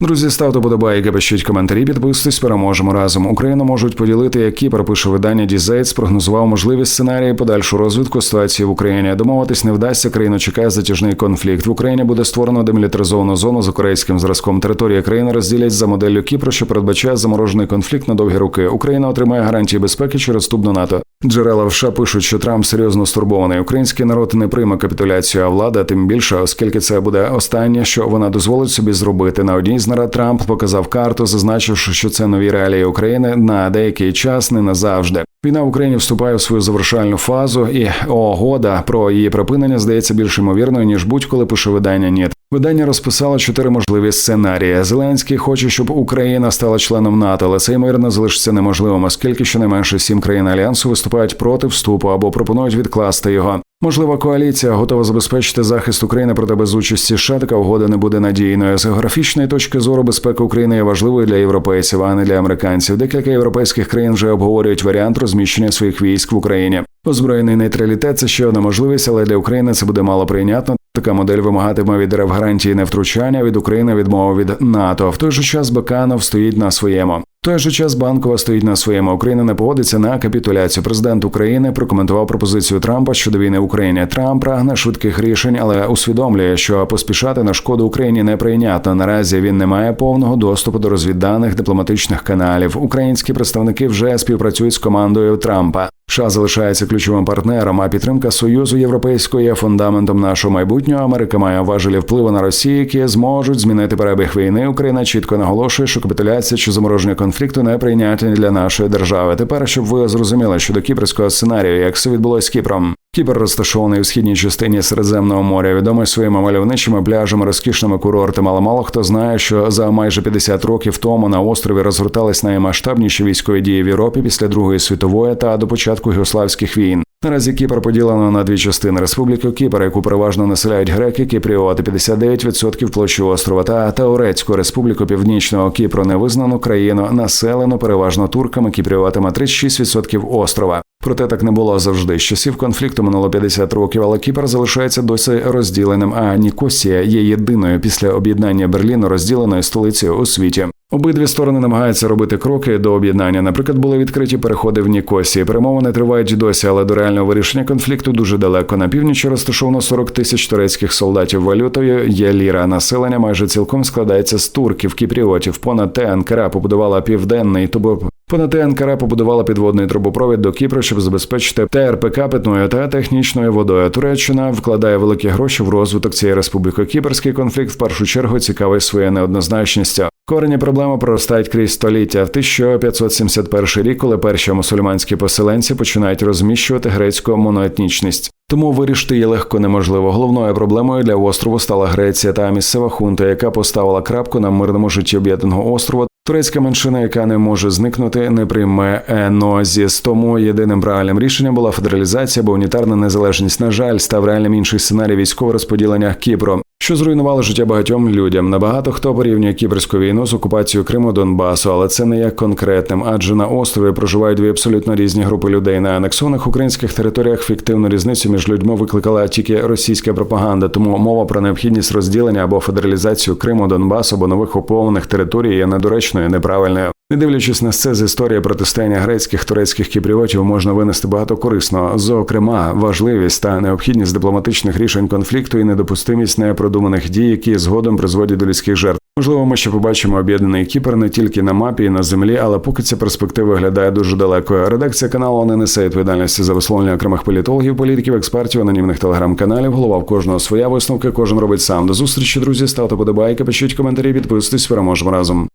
Друзі, ставте подобайки, пишіть коментарі, підписуйтесь, переможемо разом. Україну можуть поділити, як Кіпр пише видання Дізейт, спрогнозував можливі сценарії подальшу розвитку ситуації в Україні. Домовитись не вдасться. Країну чекає затяжний конфлікт. В Україні буде створено демілітаризовану зону з корейським зразком. Територія країни розділять за моделлю Кіпру, що передбачає заморожений конфлікт на довгі роки. Україна отримає гарантії безпеки через вступ до НАТО. Джерела в США пишуть, що Трамп серйозно стурбований. Український народ не прийме капітуляцію, а влада тим більше, оскільки це буде останнє, що вона дозволить собі зробити. На одній з нарад Трамп показав карту, зазначивши, що це нові реалії України на деякий час, не назавжди. Війна в Україні вступає в свою завершальну фазу, і угода про її припинення здається більш ймовірною ніж будь-коли пише видання «Ніт». Видання розписало чотири можливі сценарії. Зеленський хоче, щоб Україна стала членом НАТО, але це ймовірно залишиться неможливим, оскільки щонайменше сім країн альянсу виступають проти вступу або пропонують відкласти його. Можлива коаліція готова забезпечити захист України, проте без участі США така угода не буде надійною. З географічної точки зору безпека України є важливою для європейців, а не для американців. Декілька європейських країн вже обговорюють варіант розміщення своїх військ в Україні. Озброєний нейтралітет це ще одна можливість, але для України це буде мало прийнятно. Така модель вимагатиме від РФ гарантії невтручання від України відмови від НАТО. В той же час Баканов стоїть на своєму. Той же час банкова стоїть на своєму. Україна не погодиться на капітуляцію. Президент України прокоментував пропозицію Трампа щодо війни в Україні. Трамп прагне швидких рішень, але усвідомлює, що поспішати на шкоду Україні не прийнятно. Наразі він не має повного доступу до розвідданих дипломатичних каналів. Українські представники вже співпрацюють з командою Трампа. США залишається ключовим партнером, а підтримка Союзу Європейського є фундаментом нашого майбутнього. Америка має важелі впливу на Росію, які зможуть змінити перебіг війни. Україна чітко наголошує, що капітуляція чи замороження конфлікту не прийнятні для нашої держави. Тепер щоб ви зрозуміли щодо кіпрського сценарію, як все відбулося з Кіпром. Кіпр розташований у східній частині Середземного моря, відомий своїми мальовничими пляжами, розкішними курортами. Але мало хто знає, що за майже 50 років тому на острові розгортались наймасштабніші військові дії в Європі після Другої світової та до початку югославських війн. Наразі Кіпр поділено на дві частини Республіки Кіпр, яку переважно населяють греки, кіпріоти 59% площі острова, та Таурецьку республіку Північного Кіпру, невизнану країну, населену переважно турками, кіпріотами 36% острова. Проте так не було завжди. З часів конфлікту минуло 50 років, але Кіпр залишається досі розділеним. А Нікосія є єдиною після об'єднання Берліну розділеною столицею у світі. Обидві сторони намагаються робити кроки до об'єднання. Наприклад, були відкриті переходи в Нікосії. Перемовини тривають досі, але до реального вирішення конфлікту дуже далеко. На північі розташовано 40 тисяч турецьких солдатів. Валютою є ліра. Населення майже цілком складається з турків, кіпріотів. Понад те Анкара побудувала південний тобто Понад Анкара побудувала підводний трубопровід до Кіпру, щоб забезпечити ТРПК питною та технічною водою. Туреччина вкладає великі гроші в розвиток цієї республіки. Кіпрський конфлікт в першу чергу цікавий своєю неоднозначністю. Корені проблеми проростають крізь століття. В 1571 рік, коли перші мусульманські поселенці починають розміщувати грецьку моноетнічність. Тому вирішити її легко неможливо. Головною проблемою для острову стала Греція та місцева хунта, яка поставила крапку на мирному житті об'єднаного острова. Турецька меншина, яка не може зникнути, не прийме енозіс. Тому єдиним правильним рішенням була федералізація, бо унітарна незалежність, на жаль, став реальним інший сценарій військового розподілення Кіпру що зруйнувало життя багатьом людям. Набагато хто порівнює кіберську війну з окупацією Криму Донбасу, але це не є конкретним, адже на острові проживають дві абсолютно різні групи людей. На анексованих українських територіях фіктивну різницю між людьми викликала тільки російська пропаганда. Тому мова про необхідність розділення або федералізацію Криму, Донбасу або нових окупованих територій є недоречною, неправильною. Не дивлячись на це з історії протистояння грецьких турецьких кіпріотів можна винести багато корисного, зокрема, важливість та необхідність дипломатичних рішень конфлікту і недопустимість непродуманих дій, які згодом призводять до людських жертв. Можливо, ми ще побачимо об'єднаний Кіпр не тільки на мапі і на землі, але поки ця перспектива виглядає дуже далекою. Редакція каналу не несе відповідальності за висловлення окремих політологів, політиків, експертів, анонімних телеграм-каналів. Голова в кожного своя висновка, кожен робить сам. До зустрічі, друзі. Ставте подобайки, пишіть коментарі, підписуйтесь, переможемо разом.